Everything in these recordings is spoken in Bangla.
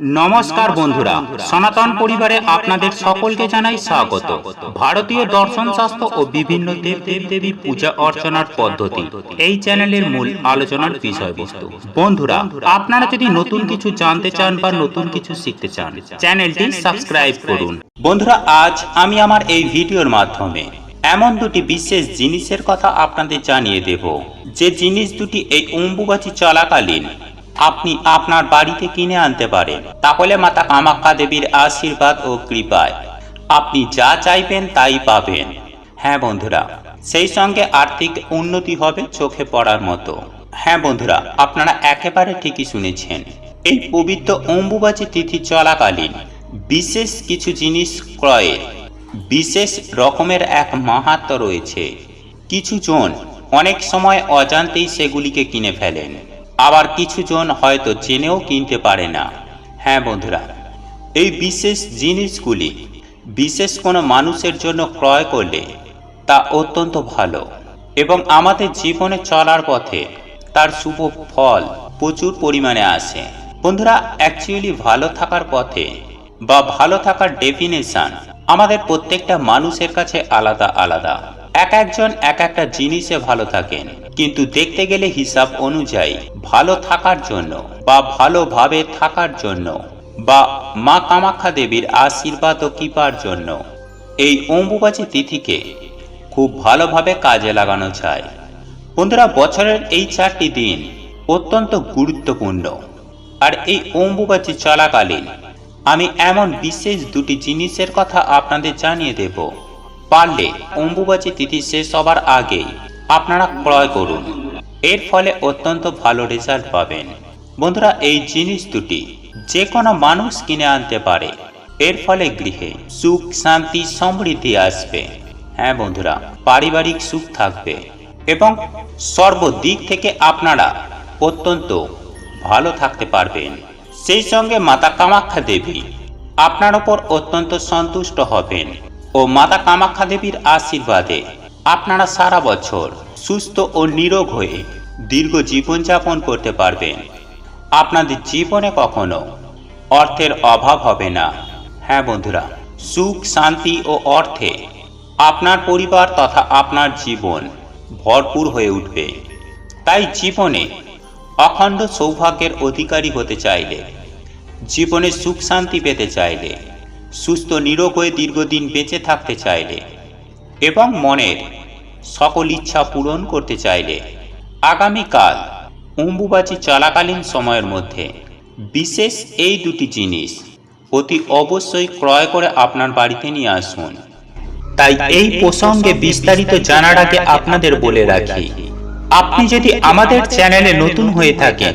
নমস্কার বন্ধুরা সনাতন পরিবারে আপনাদের সকলকে জানাই স্বাগত। ভারতীয় দর্শন শাস্ত্র ও বিভিন্ন দেব দেব দেবী পূজা অর্চনার পদ্ধতি। এই চ্যানেলের মূল আলোচনার বিষয়বস্তু বন্ধুরা আপনারা যদি নতুন কিছু জানতে চান বা নতুন কিছু শিখতে চান চ্যানেলটি সাবস্ক্রাইব করুন। বন্ধুরা আজ আমি আমার এই ভিডিওর মাধ্যমে এমন দুটি বিশেষ জিনিসের কথা আপনাদের জানিয়ে দেব। যে জিনিস দুটি এই অম্বুবাচী চলাকালীন আপনি আপনার বাড়িতে কিনে আনতে পারেন। তাহলে মাতা কামাখ্যা দেবীর আশীর্বাদ ও কৃপায়। আপনি যা চাইবেন তাই পাবেন। হ্যাঁ বন্ধুরা, সেই সঙ্গে আর্থিক উন্নতি হবে চোখে পড়ার মতো। হ্যাঁ বন্ধুরা, আপনারা একেবারে ঠিকই শুনেছেন। এই পবিত্র অম্বুবাচী তিথি চলাকালীন বিশেষ কিছু জিনিস ক্রয়ে বিশেষ রকমের এক মাহাত্ম রয়েছে। কিছু জন অনেক সময় অজান্তেই সেগুলিকে কিনে ফেলেন। আবার কিছু জন হয়তো জেনেও কিনতে পারে না। হ্যাঁ বন্ধুরা, এই বিশেষ জিনিসগুলি বিশেষ কোনো মানুষের জন্য ক্রয় করলে তা অত্যন্ত ভালো এবং আমাদের জীবনে চলার পথে তার শুভ ফল প্রচুর পরিমাণে আসে। বন্ধুরা অ্যাকচুয়ালি ভালো থাকার পথে বা ভালো থাকার ডেফিনেশন আমাদের প্রত্যেকটা মানুষের কাছে আলাদা আলাদা। এক একজন এক একটা জিনিসে ভালো থাকেন। কিন্তু দেখতে গেলে হিসাব অনুযায়ী ভালো থাকার জন্য বা ভালোভাবে থাকার জন্য বা মা কামাখ্যা দেবীর আশীর্বাদ ও কৃপার জন্য এই অম্বুবাচী তিথিকে খুব ভালোভাবে কাজে লাগানো যায়। বন্ধুরা, বছরের এই চারটি দিন অত্যন্ত গুরুত্বপূর্ণ। আর এই অম্বুবাচী চলাকালীন আমি এমন বিশেষ দুটি জিনিসের কথা আপনাদের জানিয়ে দেব। পারলে অম্বুবাচী তিথি শেষ হবার আগেই আপনারা ক্রয় করুন। এর ফলে অত্যন্ত ভালো রেজাল্ট পাবেন। বন্ধুরা, এই জিনিস দুটি যে কোনো মানুষ কিনে আনতে পারে। এর ফলে গৃহে সুখ, শান্তি, সমৃদ্ধি আসবে। হ্যাঁ বন্ধুরা, পারিবারিক সুখ থাকবে এবং সর্বদিক থেকে আপনারা অত্যন্ত ভালো থাকতে পারবেন। সেই সঙ্গে মাতা কামাখ্যা দেবী আপনার ওপর অত্যন্ত সন্তুষ্ট হবেন। ও মাতা কামাখ্যা দেবীর আশীর্বাদে আপনারা সারা বছর সুস্থ ও নিরোগ হয়ে দীর্ঘ জীবনযাপন করতে পারবেন। আপনাদের জীবনে কখনো অর্থের অভাব হবে না। হ্যাঁ বন্ধুরা, সুখ, শান্তি ও অর্থে আপনার পরিবার তথা আপনার জীবন ভরপুর হয়ে উঠবে। তাই জীবনে অখণ্ড সৌভাগ্যের অধিকারী হতে চাইলে, জীবনে সুখ শান্তি পেতে চাইলে সুস্থ নিরোগ হয়ে দীর্ঘদিন বেঁচে থাকতে চাইলে এবং মনের সকল ইচ্ছা পূরণ করতে চাইলে আগামীকাল অম্বুবাচী চলাকালীন সময়ের মধ্যে বিশেষ এই দুটি জিনিস অতি অবশ্যই ক্রয় করে আপনার বাড়িতে নিয়ে আসুন। তাই এই প্রসঙ্গে বিস্তারিত জানার আগে আপনাদের বলে রাখি আপনি যদি আমাদের চ্যানেলে নতুন হয়ে থাকেন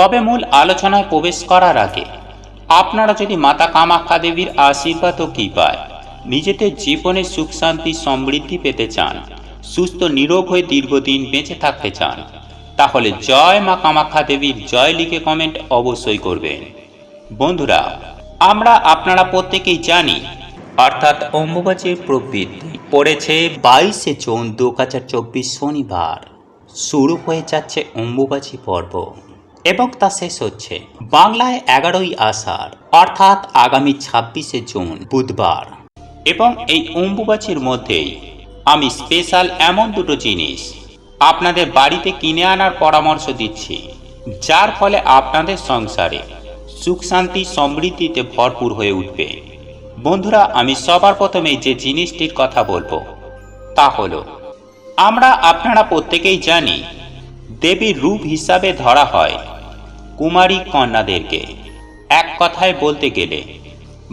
তবে মূল আলোচনায় প্রবেশ করার আগে, আপনারা যদি মাতা কামাখ্যা দেবীর আশীর্বাদ ও কৃপায় নিজেদের জীবনে সুখ শান্তি সমৃদ্ধি পেতে চান, সুস্থ নিরোগ হয়ে দীর্ঘদিন বেঁচে থাকতে চান, তাহলে জয় মা কামাখ্যা দেবীর জয় লিখে কমেন্ট অবশ্যই করবেন। বন্ধুরা, আমরা আপনারা প্রত্যেকেই জানি, অর্থাৎ অম্বুবাচীর প্রবৃত্তি পড়েছে বাইশে জুন দু হাজার চব্বিশ শনিবার, শুরু হয়ে যাচ্ছে অম্বুবাচী পর্ব। এবং তা শেষ হচ্ছে বাংলায় এগারোই আষাঢ়, অর্থাৎ আগামী ছাব্বিশে জুন, বুধবার। এবং এই অম্বুবাচীর মধ্যেই আমি স্পেশাল এমন দুটো জিনিস আপনাদের বাড়িতে কিনে আনার পরামর্শ দিচ্ছি, যার ফলে আপনাদের সংসারে সুখ শান্তি সমৃদ্ধিতে ভরপুর হয়ে উঠবে। বন্ধুরা, আমি সবার প্রথমে যে জিনিসটির কথা বলব, তা হলো, আমরা আপনারা প্রত্যেকেই জানি দেবীর রূপ হিসাবে ধরা হয় কুমারী কন্যাদেরকে। এক কথায় বলতে গেলে,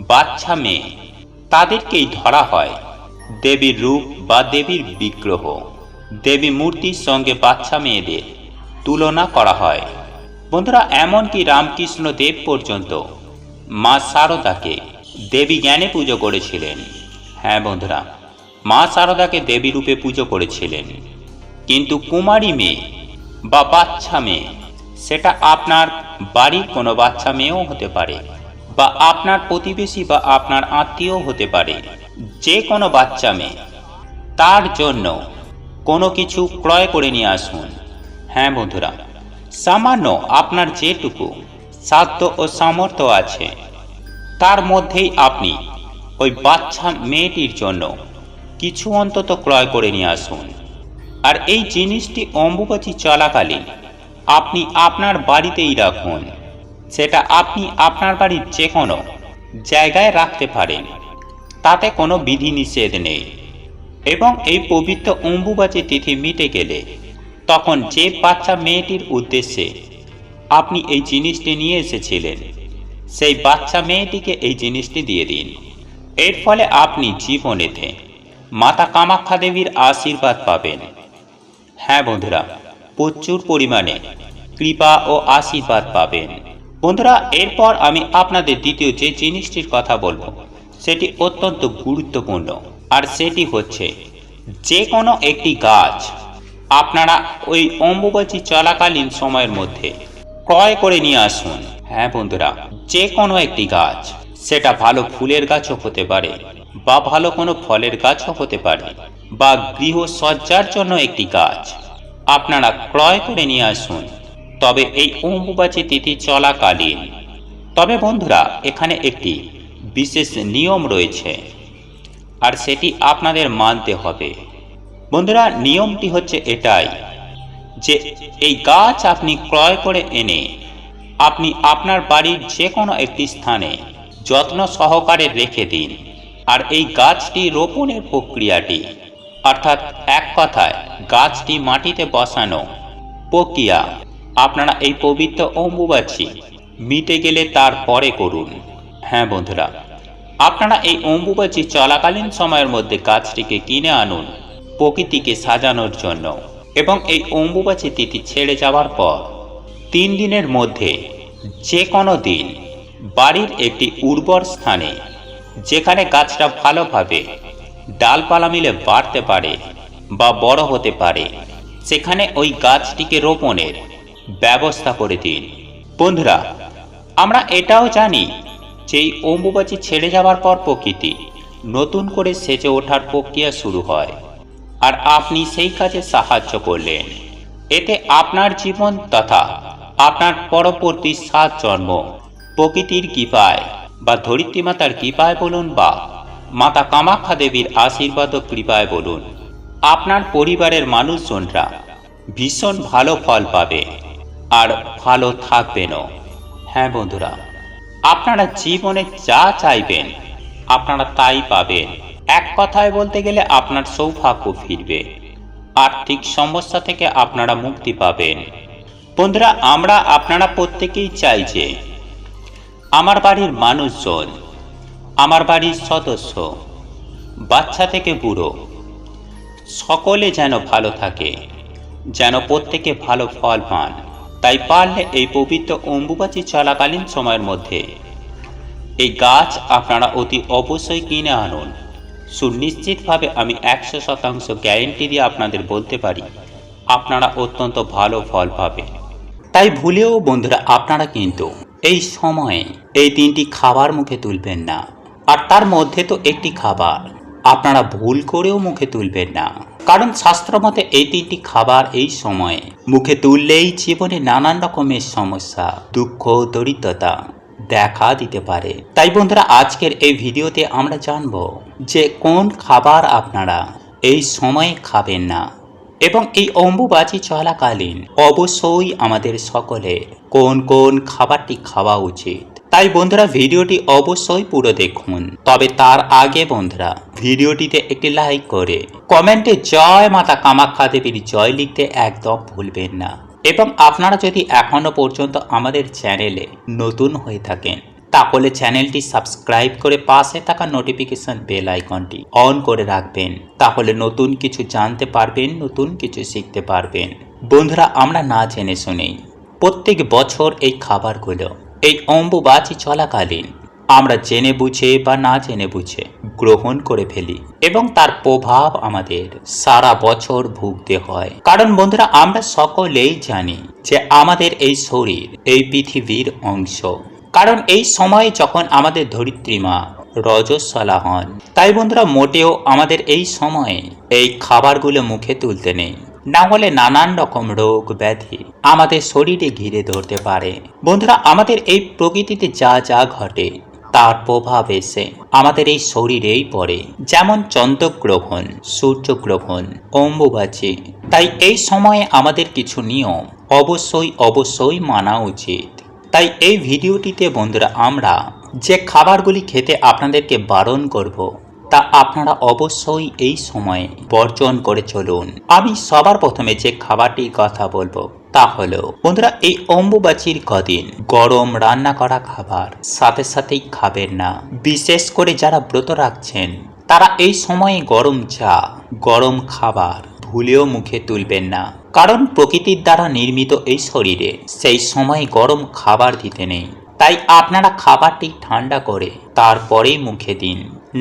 বাচ্চা মেয়ে, তাদেরকেই ধরা হয় দেবীর রূপ বা দেবীর বিগ্রহ। দেবী মূর্তির সঙ্গে বাচ্চা মেয়েদের তুলনা করা হয়। বন্ধুরা, এমনকি রামকৃষ্ণ দেব পর্যন্ত মা শারদাকে দেবী জ্ঞানে পুজো করেছিলেন। হ্যাঁ বন্ধুরা, মা শারদাকে দেবী রূপে পুজো করেছিলেন। কিন্তু কুমারী মেয়ে বা বাচ্চা মেয়ে সেটা আপনার বাড়ির কোনো বাচ্চা মেয়েও হতে পারে, বা আপনার প্রতিবেশী বা আপনার আত্মীয় হতে পারে, যে কোনো বাচ্চা মেয়ে। তার জন্য কোনো কিছু ক্রয় করে নিয়ে আসুন। হ্যাঁ বন্ধুরা, সামান্য আপনার যেটুকু সাধ্য ও সামর্থ্য আছে, তার মধ্যেই আপনি ওই বাচ্চা মেয়েটির জন্য কিছু অন্তত ক্রয় করে নিয়ে আসুন। আর এই জিনিসটি অম্বুবাচী চলাকালীন আপনি আপনার বাড়িতেই রাখুন। সেটা আপনি আপনার বাড়ির যে কোনো জায়গায় রাখতে পারেন। তাতে কোনো বিধিনিষেধ নেই। এবং এই পবিত্র অম্বুবাচী তিথি মিটে গেলে তখন যে বাচ্চা মেয়েটির উদ্দেশ্যে আপনি এই জিনিসটি নিয়ে এসেছিলেন, সেই বাচ্চা মেয়েটিকে এই জিনিসটি দিয়ে দিন। এর ফলে আপনি জীবনেতে মাতা কামাখ্যা দেবীর আশীর্বাদ পাবেন। হ্যাঁ বন্ধুরা প্রচুর পরিমাণে কৃপা ও আশীর্বাদ পাবেন। বন্ধুরা, এরপর আমি আপনাদের দ্বিতীয় যে জিনিসটির কথা বলব, সেটি অত্যন্ত গুরুত্বপূর্ণ, আর সেটি হচ্ছে যে কোনো একটি গাছ আপনারা ওই অম্বুবাচী চলাকালীন সময়ের মধ্যে ক্রয় করে নিয়ে আসুন। হ্যাঁ বন্ধুরা যে কোনো একটি গাছ, সেটা ভালো ফুলের গাছও হতে পারে বা ভালো কোনো ফলের গাছও হতে পারে বা গৃহসজ্জার জন্য একটি গাছ। আপনারা ক্রয় করে নিয়ে আসুন। তবে এই অম্বুবাচী তিথি চলাকালীন। তবে বন্ধুরা, এখানে একটি বিশেষ নিয়ম রয়েছে, আর সেটি আপনাদের মানতে হবে। বন্ধুরা, নিয়মটি হচ্ছে এটাই যে এই গাছ আপনি ক্রয় করে এনে আপনি আপনার বাড়ির যে কোনো একটি স্থানে যত্ন সহকারে রেখে দিন। আর এই গাছটি রোপণের প্রক্রিয়াটি অর্থাৎ এক কথায় গাছটি মাটিতে বসানো। প্রক্রিয়া, আপনারা এই পবিত্র অম্বুবাচী মিটে গেলে তারপরে করুন। হ্যাঁ বন্ধুরা, আপনারা এই অম্বুবাচী চলাকালীন সময়ের মধ্যে গাছটিকে কিনে আনুন প্রকৃতিকে সাজানোর জন্য এবং এই অম্বুবাচী তিথি ছেড়ে যাওয়ার পর তিন দিনের মধ্যে যে কোনো দিন বাড়ির একটি উর্বর স্থানে যেখানে গাছটা ভালোভাবে ডালপালা মিলে বাড়তে পারে বা বড় হতে পারে, সেখানে ওই গাছটিকে রোপণের ব্যবস্থা করে দিন। বন্ধুরা, আমরা এটাও জানি যে এই অম্বুবাচী ছেড়ে যাওয়ার পর প্রকৃতি নতুন করে সেজে ওঠার প্রক্রিয়া শুরু হয়। আর আপনি সেই কাজে সাহায্য করলেন। এতে আপনার জীবন তথা আপনার পরবর্তী সাত জন্ম প্রকৃতির কৃপায় বা ধরিত্রী মাতার কৃপায় বলুন বা মাতা কামাখ্যা দেবীর আশীর্বাদ ও কৃপায় বলুন, আপনার পরিবারের মানুষজনরা ভীষণ ভালো ফল পাবে আর ভালো থাকবেনও। হ্যাঁ বন্ধুরা, আপনারা জীবনে যা চাইবেন, আপনারা তাই পাবেন। এক কথায় বলতে গেলে আপনার সৌভাগ্য ফিরবে, আর্থিক সমস্যা থেকে আপনারা মুক্তি পাবেন। বন্ধুরা, আমরা আপনারা প্রত্যেকেই চাই যে, আমার বাড়ির মানুষজন আমার বাড়ির সদস্য, বাচ্চা থেকে বুড়ো। সকলে যেন ভালো থাকে, যেন প্রত্যেকে ভালো ফল পান। তাই পারলে এই পবিত্র অম্বুবাচী চলাকালীন সময়ের মধ্যে এই গাছ আপনারা অতি অবশ্যই কিনে আনুন। সুনিশ্চিতভাবে আমি একশো শতাংশ গ্যারেন্টি দিয়ে আপনাদের বলতে পারি, আপনারা অত্যন্ত ভালো ফল পাবেন। তাই ভুলেও বন্ধুরা, আপনারা কিন্তু এই সময়ে এই তিনটি খাবার মুখে তুলবেন না। আর তার মধ্যে তো একটি খাবার। আপনারা ভুল করেও মুখে তুলবেন না। কারণ শাস্ত্র মতে এই তিনটি খাবার এই সময়ে মুখে তুললেই জীবনে নানান রকমের সমস্যা, দুঃখ, দরিদ্রতা দেখা দিতে পারে। তাই বন্ধুরা, আজকের এই ভিডিওতে আমরা জানব যে কোন খাবার আপনারা এই সময়ে খাবেন না এবং এই অম্বুবাচী চলাকালীন অবশ্যই আমাদের সকলে কোন কোন খাবারটি খাওয়া উচিত। তাই বন্ধুরা ভিডিওটি অবশ্যই পুরো দেখুন। তবে তার আগে বন্ধুরা, ভিডিওটিতে একটি লাইক করে, কমেন্টে জয় মাতা কামাখ্যা দেবীর জয় লিখতে একদম ভুলবেন না। এবং আপনারা যদি এখনও পর্যন্ত আমাদের চ্যানেলে নতুন হয়ে থাকেন, তাহলে চ্যানেলটি সাবস্ক্রাইব করে পাশে থাকা নোটিফিকেশন বেল আইকনটি অন করে রাখবেন। তাহলে নতুন কিছু জানতে পারবেন, নতুন কিছু শিখতে পারবেন। বন্ধুরা, আমরা না জেনে শুনেই প্রত্যেক বছর এই খাবারগুলো এই অম্বুবাচী চলাকালীন আমরা জেনে বুঝে বা না জেনে বুঝে গ্রহণ করে ফেলি এবং তার প্রভাব আমাদের সারা বছর ভুগতে হয়। কারণ বন্ধুরা, আমরা সকলেই জানি যে আমাদের এই শরীর, এই পৃথিবীর অংশ। কারণ এই সময়ে যখন আমাদের ধরিত্রীমা রজস্বলা হন, তাই বন্ধুরা, মোটেও আমাদের এই সময়ে এই খাবারগুলো মুখে তুলতে নেই। না হলে নানান রকম রোগ ব্যাধি আমাদের শরীরে ঘিরে ধরতে পারে। বন্ধুরা, আমাদের এই প্রকৃতিতে যা যা ঘটে, তার প্রভাব এসে আমাদের এই শরীরেই পড়ে। যেমন চন্দ্রগ্রহণ, সূর্যগ্রহণ, অম্বুবাচী। তাই এই সময়ে আমাদের কিছু নিয়ম অবশ্যই অবশ্যই মানা উচিত। তাই এই ভিডিওটিতে বন্ধুরা, আমরা যে খাবারগুলি খেতে আপনাদেরকে বারণ করব তা আপনারা অবশ্যই এই সময়ে বর্জন করে চলুন। আমি সবার প্রথমে যে খাবারটির কথা বলব, তা হলো, বন্ধুরা, এই অম্বুবাচীর কদিন গরম রান্না করা খাবার, সাথে সাথেই খাবেন না। বিশেষ করে যারা ব্রত রাখছেন, তারা এই সময়ে গরম চা, গরম খাবার ভুলেও মুখে তুলবেন না। কারণ প্রকৃতির দ্বারা নির্মিত এই শরীরে সেই সময় গরম খাবার দিতে নেই। তাই আপনারা খাবারটি ঠান্ডা করে তারপরেই মুখে দিন।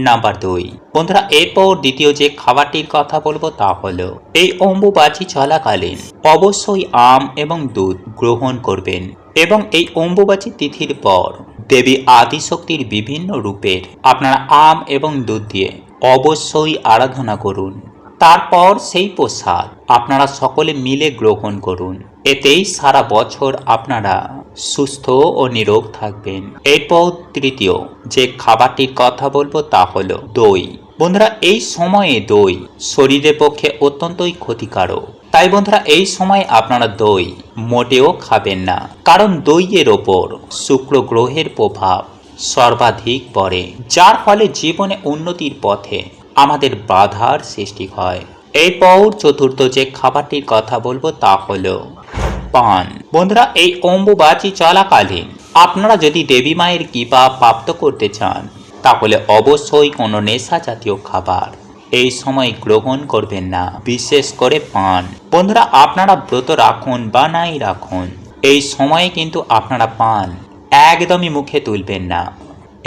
নাম্বার দুই। বন্ধুরা, এরপর দ্বিতীয় যে খাবারটির কথা বলব তা হলো, এই অম্বুবাচী চলাকালীন অবশ্যই আম এবং দুধ গ্রহণ করবেন এবং এই অম্বুবাচী তিথির পর দেবী আদিশক্তির বিভিন্ন রূপের আপনারা আম এবং দুধ দিয়ে অবশ্যই আরাধনা করুন। তারপর সেই প্রসাদ আপনারা সকলে মিলে গ্রহণ করুন। এতেই সারা বছর আপনারা সুস্থ ও নিরোগ থাকবেন। এরপর তৃতীয়, যে খাবারটির কথা বলব তা হলো দই। বন্ধুরা, এই সময়ে দই শরীরের পক্ষে অত্যন্তই ক্ষতিকারক। তাই বন্ধুরা, এই সময় আপনারা দই মোটেও খাবেন না। কারণ দইয়ের ওপর শুক্র গ্রহের প্রভাব সর্বাধিক পড়ে, যার ফলে জীবনে উন্নতির পথে আমাদের বাধার সৃষ্টি হয়। এরপর চতুর্থ যে খাবারটির কথা বলব তা হলো পান। বন্ধুরা, এই অম্বুবাচী চলাকালীন আপনারা যদি দেবী মায়ের কৃপা প্রাপ্ত করতে চান, তাহলে অবশ্যই কোনো নেশা জাতীয় খাবার এই সময় গ্রহণ করবেন না, বিশেষ করে পান। বন্ধুরা, আপনারা ব্রত রাখুন বা নাই রাখুন, এই সময়ে কিন্তু আপনারা পান একদমই মুখে তুলবেন না।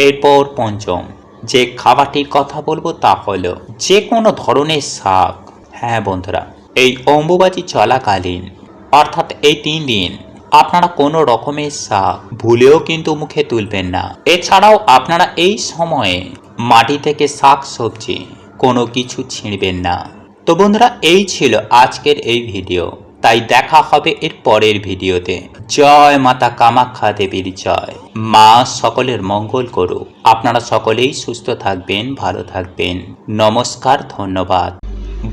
এরপর পঞ্চম, যে খাবারটির কথা বলব তা হলো যে কোনো ধরনের শাক। হ্যাঁ বন্ধুরা, এই অম্বুবাচী চলাকালীন অর্থাৎ এই তিন দিন আপনারা কোনো রকমের শাক ভুলেও কিন্তু মুখে তুলবেন না। এছাড়াও আপনারা এই সময়ে মাটি থেকে শাক সবজি কোনো কিছু ছিঁড়বেন না। তো বন্ধুরা, এই ছিল আজকের এই ভিডিও। তাই দেখা হবে এর পরের ভিডিওতে। জয় মাতা কামাখ্যা দেবীর জয়। মা সকলের মঙ্গল করুক। আপনারা সকলেই সুস্থ থাকবেন, ভালো থাকবেন। নমস্কার, ধন্যবাদ।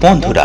বন্ধুরা